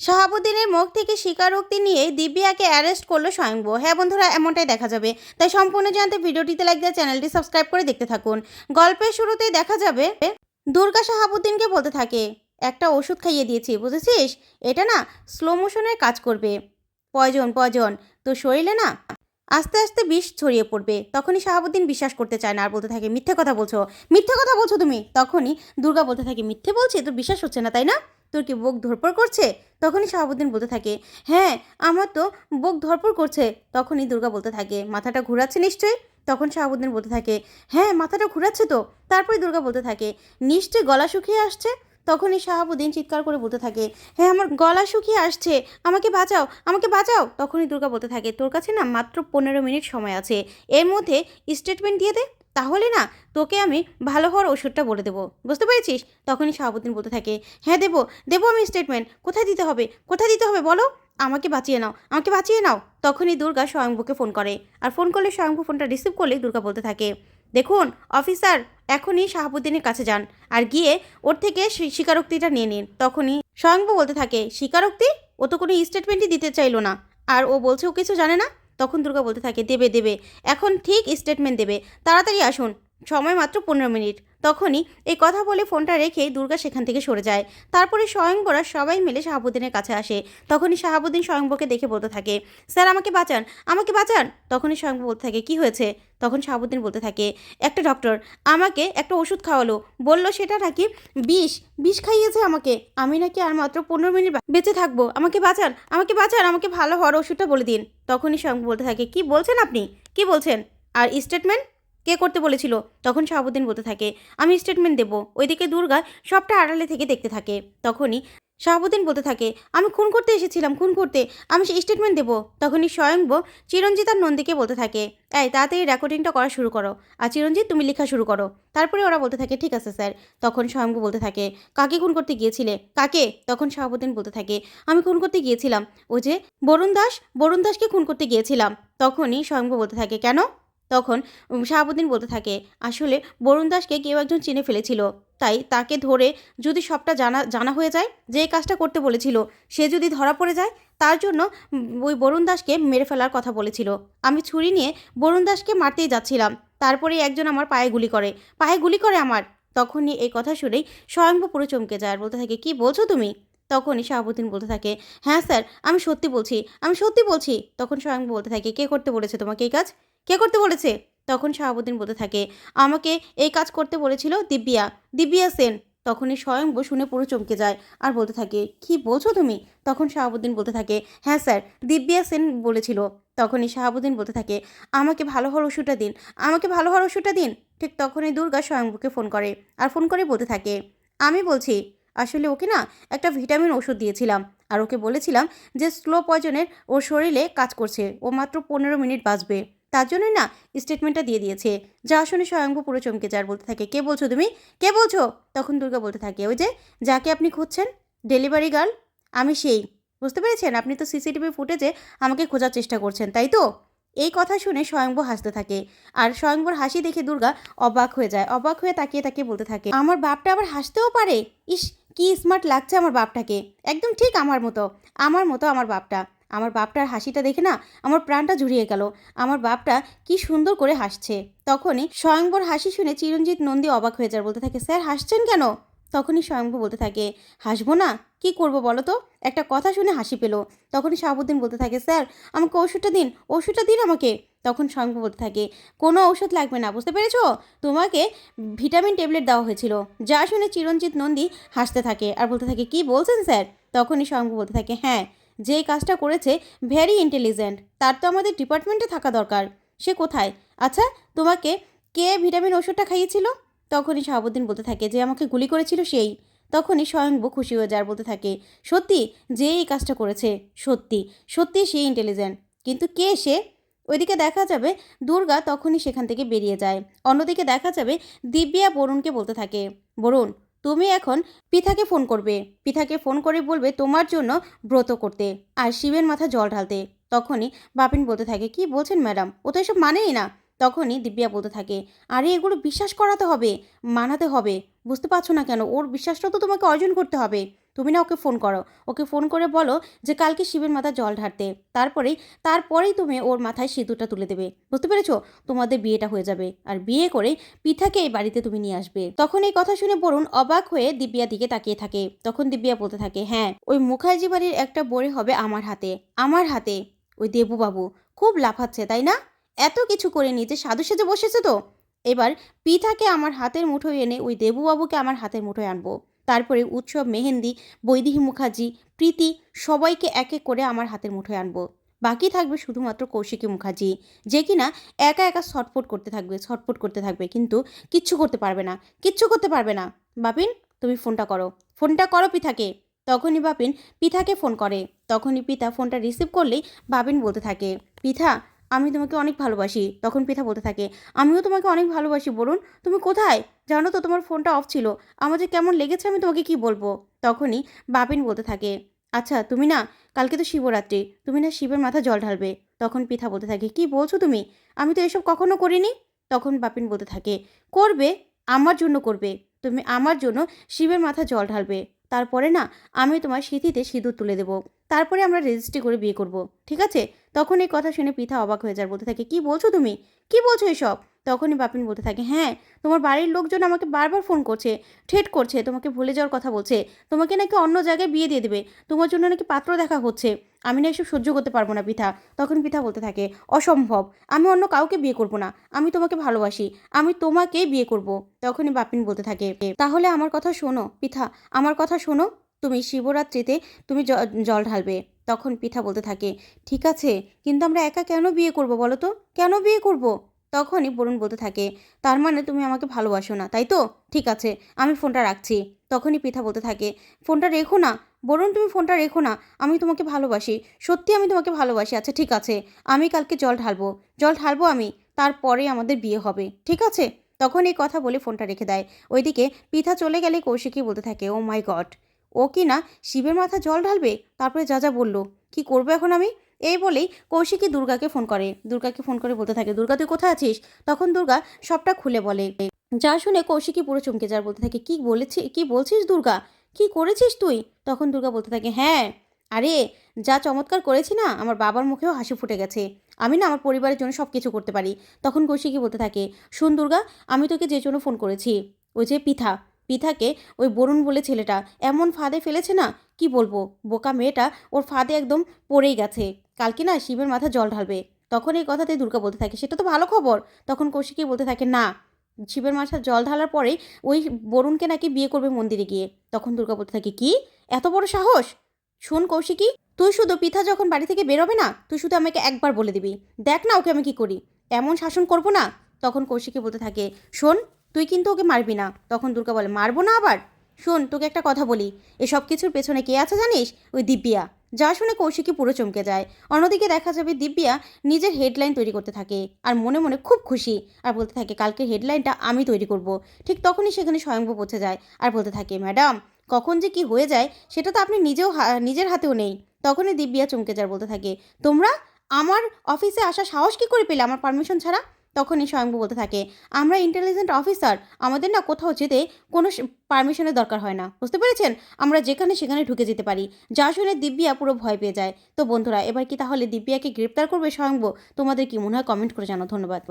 শাহাবুদ্দিনের মুখ থেকে স্বীকারোক্তি নিয়ে দিব্যাকে অ্যারেস্ট করল স্বয়ংভূ হ্যাঁ বন্ধুরা, এমনটাই দেখা যাবে। তাই সম্পূর্ণ জানতে ভিডিওটিতে লাইক দিয়ে চ্যানেলটি সাবস্ক্রাইব করে দেখতে থাকুন। গল্পের শুরুতেই দেখা যাবে, দুর্গা শাহাবুদ্দিনকে বলতে থাকে, একটা ওষুধ খাইয়ে দিয়েছি, বুঝেছিস? এটা না স্লো মোশনের কাজ করবে। পয়জন পয়জন, তোর শরীরে না আস্তে আস্তে বিষ ছড়িয়ে পড়বে। তখনই শাহাবুদ্দিন বিশ্বাস করতে চায় না আর বলতে থাকে, মিথ্যে কথা বলছো। মিথ্যে কথা বলছো তুমি? তখনই দুর্গা বলতে থাকে, মিথ্যে বলছি? তোর বিশ্বাস হচ্ছে না, তাই না? তোর কি বুক ধরপড় করছে? তখনই শাহাবুদ্দিন বলতে থাকে হ্যাঁ আমার তো বুক ধরপড় করছে। তখনই দুর্গা বলতে থাকে, মাথাটা ঘুরাচ্ছে নিশ্চয়ই? তখন শাহাবুদ্দিন বলতে থাকে হ্যাঁ মাথাটা ঘুরাচ্ছে তো। তারপরে দুর্গা বলতে থাকে, নিশ্চয়ই গলা শুকিয়ে আসছে? তখনই শাহাবুদ্দিন চিৎকার করে বলতে থাকে হ্যাঁ আমার গলা শুকিয়ে আসছে, আমাকে বাঁচাও আমাকে বাঁচাও। তখনই দুর্গা বলতে থাকে, তোর কাছে না মাত্র পনেরো মিনিট সময় আছে, এর মধ্যে স্টেটমেন্ট দিয়ে দে। তাহলে না, তোকে আমি ভালো হওয়ার ওষুধটা বলে দেবো। বুঝতে পেরেছিস? তখনই শাহাবুদ্দিন বলতে থাকে হ্যাঁ দেবো দেবো আমি স্টেটমেন্ট কোথায় দিতে হবে? কোথায় দিতে হবে বলো? আমাকে বাঁচিয়ে নাও, আমাকে বাঁচিয়ে নাও। তখনই দুর্গা স্বয়ংভূকে ফোন করে। আর ফোন করলে স্বয়ংভূ ফোনটা রিসিভ করলে দুর্গা বলতে থাকে, দেখুন অফিসার এখনই শাহাবুদ্দিনের কাছে যান আর গিয়ে ওর থেকে স্বীকারোক্তিটা নিয়ে নিন। তখনই স্বয়ংভূ বলতে থাকে, স্বীকারোক্তি? ও তো কোনো স্টেটমেন্টই দিতে চাইলো না। আর ও বলছে, ও কিছু জানে না? তখন দুর্গা বলতে থাকে, দেবে দেবে। এখন ঠিক স্টেটমেন্ট দেবে। তাড়াতাড়ি আসুন। সময় মাত্র পনেরো মিনিট। তখনই এই কথা বলে ফোনটা রেখে দুর্গা সেখান থেকে সরে যায়। তারপরে স্বয়ংবরা সবাই মিলে শাহাবুদ্দিনের কাছে আসে। তখনই শাহাবুদ্দিন স্বয়ংবরকে দেখে বলতে থাকে, স্যার, আমাকে বাঁচান আমাকে বাঁচান। তখনই স্বয়ংবর বলতে থাকে, কি হয়েছে? তখন শাহাবুদ্দিন বলতে থাকে, একটা ডক্টর আমাকে একটা ওষুধ খাওয়ালো। বলল সেটা নাকি বিষ বিষ খাইয়েছে আমাকে। আমি নাকি আর মাত্র পনেরো মিনিট বেঁচে থাকব, আমাকে বাঁচান আমাকে বাঁচান, আমাকে ভালো হওয়ার ওষুধটা বলে দিন। তখনই স্বয়ং বলতে থাকে, কি বলছেন আপনি? কি বলছেন? আর স্টেটমেন্ট কে করতে বলেছিল? তখন শাহাবুদ্দিন বলতে থাকে, আমি স্টেটমেন্ট দেবো। ওইদিকে দুর্গা সবটা আড়ালে থেকে দেখতে থাকে। তখনই শাহাবুদ্দিন বলতে থাকে, আমি খুন করতে এসেছিলাম, খুন করতে। আমি সেই স্টেটমেন্ট দেবো। তখনই স্বয়ংব চিরঞ্জিত আর নন্দীকে বলতে থাকে, এই, তাড়াতাড়ি রেকর্ডিংটা করা শুরু করো। আর চিরঞ্জিত, তুমি লেখা শুরু করো। তারপরে ওরা বলতে থাকে, ঠিক আছে স্যার। তখন স্বয়ংব বলতে থাকে, কাকে খুন করতে গিয়েছিলে? কাকে? তখন শাহাবুদ্দিন বলতে থাকে, আমি খুন করতে গিয়েছিলাম। ও যে বরুণ দাস? বরুণ দাসকে খুন করতে গিয়েছিলাম। তখনই স্বয়ংব বলতে থাকে, কেন? তখন শাহাবুদ্দিন বলতে থাকে, আসলে বরুণ দাসকে কেউ একজন চিনে ফেলেছিল। তাই তাকে ধরে যদি সবটা জানা জানা হয়ে যায়, যে কাজটা করতে বলেছিল, সে যদি ধরা পড়ে যায়, তার জন্য ওই বরুণ দাসকে মেরে ফেলার কথা বলেছিল। আমি ছুরি নিয়ে বরুণ দাসকে মারতেই যাচ্ছিলাম। তারপরে একজন আমার পায়ে গুলি করে। পায়ে গুলি করে আমার? তখনই এই কথা শুনেই স্বয়ংভূ পুরো চমকে যায় আর বলতে থাকে, কি বলছো তুমি? তখনই শাহাবুদ্দিন বলতে থাকে হ্যাঁ স্যার, আমি সত্যি বলছি, আমি সত্যি বলছি। তখন স্বয়ংভূ বলতে থাকে, কে করতে বলেছে তোমাকে এই কাজ? কে করতে বলেছে? তখন শাহাবুদ্দিন বলতে থাকে, আমাকে এই কাজ করতে বলেছিল দিব্যা দিব্যা সেন। তখনই স্বয়ংভূ শুনে পুরো চমকে যায় আর বলতে থাকে, কি বলছো তুমি? তখন শাহাবুদ্দিন বলতে থাকে হ্যাঁ স্যার দিব্যা সেন বলেছিল। তখনই শাহাবুদ্দিন বলতে থাকে, আমাকে ভালো হওয়ার ওষুধটা দিন, আমাকে ভালো হওয়ার ওষুধটা দিন। ঠিক তখনই দুর্গা স্বয়ংভূকে ফোন করে আর ফোন করে বলতে থাকে, আমি বলছি, আসলে ওকে না একটা ভিটামিন ওষুধ দিয়েছিলাম আর ওকে বলেছিলাম যে স্লো পয়জনের ওর শরীরে কাজ করছে, ও মাত্র পনেরো মিনিট বাঁচবে। তার জন্যই না স্টেটমেন্টটা দিয়ে দিয়েছে। যা শুনে স্বয়ংভূ পুরো চমকে যায় আর বলতে থাকে, কে বলছো তুমি? কে বলছো? তখন দুর্গা বলতে থাকে, ওই যে যাকে আপনি খুঁজছেন ডেলিভারি গার্ল আমি সেই। বুঝতে পেরেছেন? আপনি তো সিসিটিভি ফুটেজে আমাকে খোঁজার চেষ্টা করছেন, তাই তো? এই কথা শুনে স্বয়ংভূ হাসতে থাকে আর স্বয়ংভূর হাসি দেখে দুর্গা অবাক হয়ে যায়। অবাক হয়ে তাকিয়ে তাকিয়ে বলতে থাকে, আমার বাপটা আবার হাসতেও পারে? ইস, কি স্মার্ট লাগছে আমার বাপটাকে। একদম ঠিক আমার মতো আমার মতো আমার বাপটা। আমার বাপটার হাসিটা দেখে না আমার প্রাণটা জুড়িয়ে গেল। আমার বাপটা কি সুন্দর করে হাসছে। তখনই স্বয়ংবর হাসি শুনে চিরঞ্জিত নন্দী অবাক হয়ে যায়, বলতে থাকে, স্যার, হাসছেন কেন? তখনই স্বয়ংভূ বলতে থাকে, হাসবো না, কি করব বলো তো? একটা কথা শুনে হাসি পেল। তখনই শাহাবুদ্দিন বলতে থাকে, স্যার, আমাকে ওষুধটা দিন ওষুধটা দিন আমাকে। তখন স্বয়ংভূ বলতে থাকে, কোনো ঔষধ লাগবে না, বুঝতে পেরেছ? তোমাকে ভিটামিন ট্যাবলেট দেওয়া হয়েছিল। যা শুনে চিরঞ্জিত নন্দী হাসতে থাকে আর বলতে থাকে, কি বলছেন, স্যার? তখনই স্বয়ংভূ বলতে থাকে হ্যাঁ যে কাজটা করেছে ভেরি ইন্টেলিজেন্ট তার তো আমাদের ডিপার্টমেন্টে থাকা দরকার। সে কোথায়? আচ্ছা তোমাকে কে ভিটামিন ওষুধটা খাইয়েছিল? তখনই শাহাবুদ্দিন বলতে থাকে, যে আমাকে গুলি করেছিল সেই। তখনই স্বয়ংভূ খুশি হয়ে যায় বলতে থাকে, সত্যি, যে এই কাজটা করেছে, সত্যি সত্যি সে ইন্টেলিজেন্ট কিন্তু কে সে? ওইদিকে দেখা যাবে, দুর্গা তখনই সেখান থেকে বেরিয়ে যায়। অন্যদিকে দেখা যাবে, দিব্যা বরুণকে বলতে থাকে, বরুণ তুমি এখন পিথাকে ফোন করবে। পিথাকে ফোন করে বলবে তোমার জন্য ব্রত করতে। আর শিবের মাথা জল ঢালতে। তখনই বাপিন বলতে থাকে, কি বলছেন ম্যাডাম? ও তো এসব মানেই না। তখনই দিব্যা বলতে থাকে, আরে এগুলো বিশ্বাস করাতে হবে, মানাতে হবে। বুঝতে পারছ না কেন? ওর বিশ্বাসটা তো তোমাকে অর্জন করতে হবে। তুমি না ওকে ফোন করো। ওকে ফোন করে বলো যে কালকে শিবের মাথায় জল ঢালতে তারপরেই তারপরেই তুমি ওর মাথায় সিঁদুরটা তুলে দেবে। বুঝতে পেরেছ? তোমাদের বিয়েটা হয়ে যাবে। আর বিয়ে করে পিঠাকে এই বাড়িতে তুমি নিয়ে আসবে। তখন এই কথা শুনে বরুণ অবাক হয়ে দিব্যার দিকে তাকিয়ে থাকে। তখন দিব্যা বলতে থাকে হ্যাঁ ওই মুখার্জি বাড়ির একটা বড়ি হবে আমার হাতে আমার হাতে। ওই দেবুবাবু খুব লাফাচ্ছে, তাই না? এত কিছু করে নিতে সাধু সেজে বসেছে তো। এবার পিঠাকে আমার হাতের মুঠোয় এনে ওই দেবুবাবুকে আমার হাতের মুঠোয় আনব। তারপরে উৎসব, মেহেন্দি, বৈদেহী মুখার্জি, প্রীতি সবাইকে এক এক করে আমার হাতের মুঠোয় আনব। বাকি থাকবে শুধুমাত্র কৌশিকী মুখার্জি, যে কিনা একা একা ছটফট করতে থাকবে, ছটফট করতে থাকবে, কিন্তু কিচ্ছু করতে পারবে না, কিচ্ছু করতে পারবে না। বাপিন, তুমি ফোনটা করো। ফোনটা করো পিঠাকে তখনই বাপিন পিঠাকে ফোন করে। তখনই পিতা ফোনটা রিসিভ করলেই বাপিন বলতে থাকে পিঠা আমি তোমাকে অনেক ভালোবাসি। তখন পিঠা বলতে থাকে, আমিও তোমাকে অনেক ভালোবাসি বলুন তুমি কোথায়? জানো তো তোমার ফোনটা অফ ছিল। আমার যে কেমন লেগেছে আমি তোমাকে কি বলব? তখনই বাপিন বলতে থাকে আচ্ছা তুমি না, কালকে তো শিবরাত্রি। তুমি না শিবের মাথা জল ঢালবে? তখন পিঠা বলতে থাকে, কি বলছো তুমি? আমি তো এসব কখনো করিনি? তখন বাপিন বলতে থাকে, করবে, আমার জন্য করবে। তুমি আমার জন্য শিবের মাথা জল ঢালবে। তারপরে না, আমি তোমার স্মৃতিতে সিঁদুর তুলে দেবো। তারপরে আমরা রেজিস্ট্রি করে বিয়ে করব, ঠিক আছে? তখন এই কথা শুনে পিঠা অবাক হয়ে যায়, বলতে থাকে, কি বলছো তুমি? কি বলছো এসব? তখনই বাপিন বলতে থাকে হ্যাঁ তোমার বাড়ির লোকজন আমাকে বারবার ফোন করছে, ঠেট করছে, তোমাকে ভুলে যাওয়ার কথা বলছে, তোমাকে নাকি অন্য জায়গায় বিয়ে দিয়ে দেবে, তোমার জন্য নাকি পাত্র দেখা হচ্ছে, আমি না এসব সহ্য করতে পারব না পিঠা তখন পিঠা বলতে থাকে, অসম্ভব, আমি অন্য কাউকে বিয়ে করব না, আমি তোমাকে ভালোবাসি, আমি তোমাকেই বিয়ে করব। তখনই বাপিন বলতে থাকে, তাহলে আমার কথা শোনো পিঠা আমার কথা শোনো তুমি শিবরাত্রিতে তুমি জল ঢালবে। তখন পিঠা বলতে থাকে, ঠিক আছে, কিন্তু আমরা একা কেন বিয়ে করব বলো তো? কেন বিয়ে করব? তখনই বরুণ বলতে থাকে, তার মানে তুমি আমাকে ভালোবাসো না, তাই তো? ঠিক আছে, আমি ফোনটা রাখছি। তখনই পিঠা বলতে থাকে, ফোনটা রেখো না। বরুণ, তুমি ফোনটা রেখো না। আমি তোমাকে ভালোবাসি। সত্যি আমি তোমাকে ভালোবাসি। আচ্ছা ঠিক আছে, আমি কালকে জল ঢালবো। জল ঢালবো আমি, তারপরে আমাদের বিয়ে হবে। ঠিক আছে? তখন এই কথা বলে ফোনটা রেখে দেয়। ওইদিকে পিঠা চলে গেলে কৌশিকী বলতে থাকে ও মাই গড ও কি না শিবের মাথা জল ঢালবে? তারপরে যা যা বলল। কি করব এখন আমি? এই বলেই কৌশিকী দুর্গাকে ফোন করে। দুর্গাকে ফোন করে বলতে থাকে, দুর্গা, তুই কোথায় আছিস? তখন দুর্গা সবটা খুলে বলে। যা শুনে কৌশিকী পুরো চমকে যার বলতে থাকে, কি বলেছি, কি বলছিস দুর্গা? কি করেছিস তুই? তখন দুর্গা বলতে থাকে হ্যাঁ আরে, যা চমৎকার করেছি না, আমার বাবার মুখেও হাসি ফুটে গেছে। আমি না আমার পরিবারের জন্য সব কিছু করতে পারি। তখন কৌশিকী বলতে থাকে, শুন দুর্গা, আমি তোকে যে জন্য ফোন করেছি, ওই যে পিঠা পিঠাকে ওই বরুণ বলে ছেলেটা, এমন ফাঁদে ফেলেছে না? কি বলব? বোকা মেয়েটা ওর ফাঁদে একদম পড়েই গেছে। কালকে না শিবের মাথা জল ঢালবে। তখন এই কথাতে দুর্গা বলতে থাকে, সেটা তো ভালো খবর। তখন কৌশিকী বলতে থাকে, না। শিবের মাথা জল ঢালার পরেই ওই বরুণকে নাকি বিয়ে করবে মন্দিরে গিয়ে। তখন দুর্গা বলতে থাকে, কি? এত বড় সাহস? শোন কৌশিকী, তুই শুধু পিঠা যখন বাড়ি থেকে বেরোবে না, তুই শুধু আমাকে একবার বলে দিবি। দেখ না ওকে আমি কি করি। এমন শাসন করব না? তখন কৌশিকী বলতে থাকে, শোন তুই কিন্তু ওকে মারবি না। তখন দুর্গা বলে, মারবো না আবার? শোন, তোকে একটা কথা বলি। এসব কিছুর পেছনে কে আছে জানিস? ওই দিব্যা যা শুনে কৌশিকী পুরো চমকে যায়। অন্যদিকে দেখা যাবে দিব্যা নিজের হেডলাইন তৈরি করতে থাকে আর মনে মনে খুব খুশি আর বলতে থাকে, কালকের হেডলাইনটা আমি তৈরি করব। ঠিক তখনই সেখানে স্বয়ংভূ পৌঁছে যায় আর বলতে থাকে, ম্যাডাম, কখন যে কি হয়ে যায় সেটা তো আপনি নিজেও নিজের হাতেও নেই। তখনই দিব্যা চমকে যায়, বলতে থাকে, তোমরা আমার অফিসে আসা সাহস কী করে পেলে? আমার পারমিশন ছাড়া? তখনই স্বয়ংভূ বলতে থাকে, আমরা ইন্টেলিজেন্ট অফিসার আমাদের না কোথাও যেতে কোনো পারমিশনের দরকার হয় না, বুঝতে পেরেছেন? আমরা যেখানে সেখানে ঢুকে যেতে পারি। যা শুনে দিব্যা পুরো ভয় পেয়ে যায়। তো বন্ধুরা, এবার কি তাহলে দিব্যাকে গ্রেপ্তার করবে স্বয়ংভূ? তোমাদের কি মনে হয়? কমেন্ট করে জানো ধন্যবাদ।